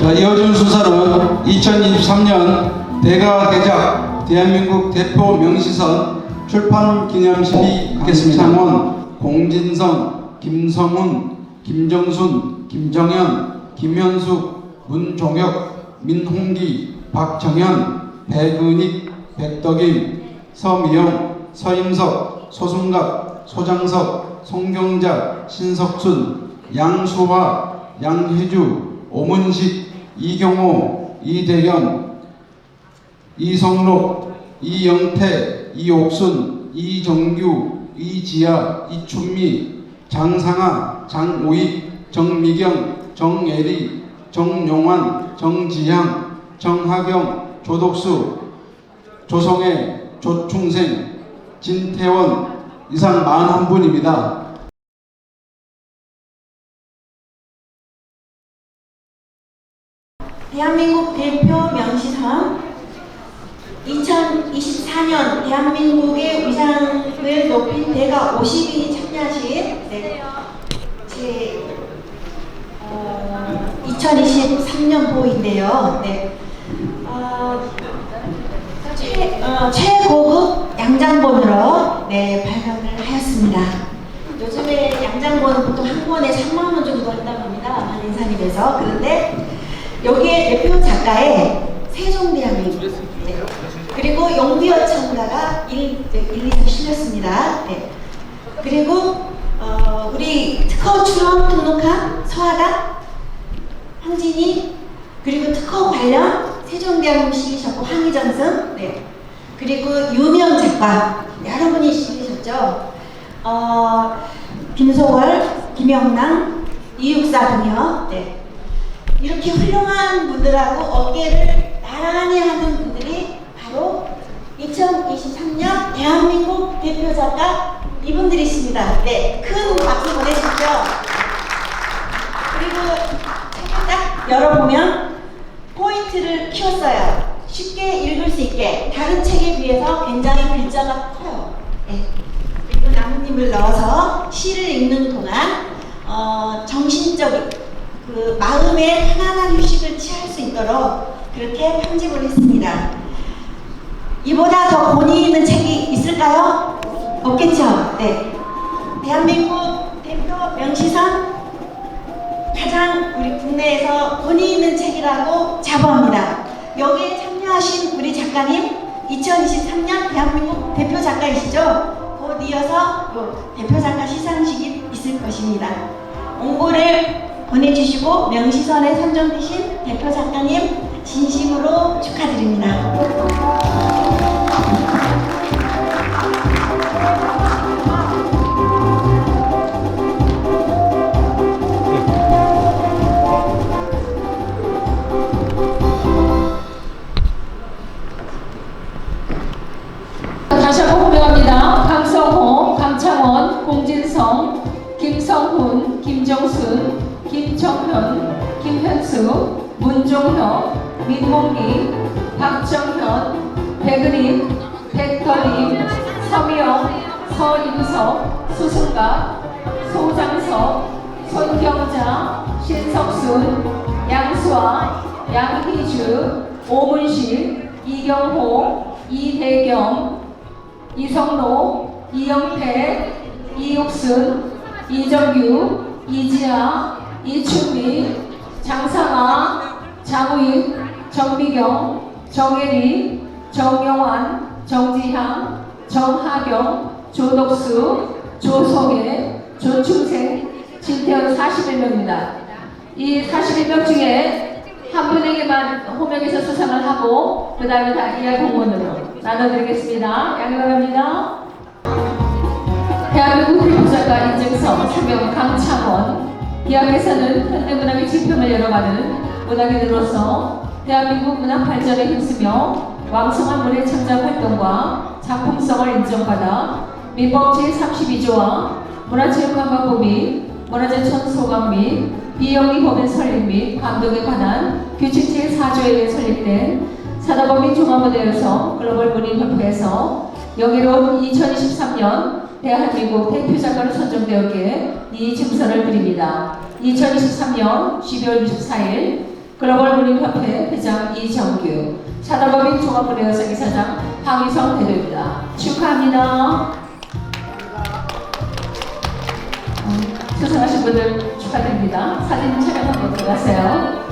자, 이어진 순서는 2023년 대가 대작 대한민국 대표 명시선 출판 기념식이 있겠습니다. 강창원, 공진성, 김성훈, 김정순, 김정현, 김현숙, 문종혁, 민홍기, 박정현, 백은익, 백덕임, 서미영, 서임석, 소승갑, 소장석, 송경자, 신석순, 양수화, 양혜주, 오문식, 이경호, 이대현, 이성록, 이영태, 이옥순, 이정규, 이지아, 이춘미, 장상아, 장오익, 정미경, 정애리, 정용환, 정지향, 정하경, 조덕수, 조성애, 조충생, 진태원 이상 41분입니다. 대한민국 대표 명시상 2024년 대한민국의 위상을 높인 대가 50인이 참여하신 네, 제 어, 2023년 보인데요. 네. 어, 최, 어, 최고급 양장본으로 네, 발간을 하였습니다. 요즘에 양장본은 보통 한 권에 3만 원 정도 한다고 합니다. 한인산입에서. 그런데 작가의 세종대왕님 네. 그리고 용비어 창가가 1, 네, 1, 2서 실렸습니다. 네. 그리고 어, 우리 특허 출원 등록한 서하다 황진이 그리고 특허 관련 세종대왕님 실리셨고 황희정승 네. 그리고 유명 작가 여러 분이 실리셨죠. 어, 김소월, 김영남, 이육사 등이요. 네. 이렇게 훌륭한 분들하고 어깨를 나란히 하는 분들이 바로 2023년 대한민국 대표 작가 이분들이십니다. 네, 큰 박수 보내주십시오. 그리고 책을 딱 열어보면 포인트를 키웠어요. 쉽게 읽을 수 있게 다른 책에 비해서 굉장히 글자가 커요. 네. 그리고 나뭇잎을 넣어서 시를 읽는 동안 어, 정신적인 그 마음의 편안한 휴식을 취할 수 있도록 그렇게 편집을 했습니다. 이보다 더 본의 있는 책이 있을까요? 없겠죠? 네. 대한민국 대표 명시선 가장 우리 국내에서 본의 있는 책이라고 자부합니다. 여기에 참여하신 우리 작가님 2023년 대한민국 대표 작가이시죠? 곧 이어서 또 대표 작가 시상식이 있을 것입니다. 홍보를 보내주시고 명시선에 선정되신 대표 작가님 진심으로 축하드립니다. 다시 한번 김정현, 김현수, 문종혁, 민홍기, 박정현, 백은임, 백더림, 서미영, 서임석, 수승갑, 소장석, 손경자, 신석순, 양수아, 양희주, 오문실, 이경호, 이대경, 이성로, 이영태, 이육순, 이정규, 이지아, 이춘미, 장상아, 장우익, 정미경, 정혜리, 정영환, 정지향, 정하경, 조덕수, 조성애, 조충생, 진태현 41명입니다. 이 41명 중에 한 분에게만 호명해서 수상을 하고 그 다음에 다 이하 공문으로 나눠드리겠습니다. 양해 바랍니다. 대한민국 대표작가 인증성 사명 강창원 기업에서는 현대문학의 지평을 열어가는 문학인으로서 대한민국 문학 발전에 힘쓰며 왕성한 문예 창작 활동과 작품성을 인정받아 민법 제32조와 문화체육관광부 및 문화재청 소강 및 비영리 법인 설립 및 감독에 관한 규칙 제4조에 의해 설립된 산업법인 종합모델에서 글로벌 문인협회에서 여기로 2023년 대한민국 대표작가로 선정되었기에 이 증서를 드립니다. 2023년 12월 24일 글로벌 문인협회 회장 이정규, 사다법인 종합문화여성 이사장 황희성 대표입니다. 축하합니다. 음, 수상하신 분들 축하드립니다. 사진 촬영 한번 들어가세요.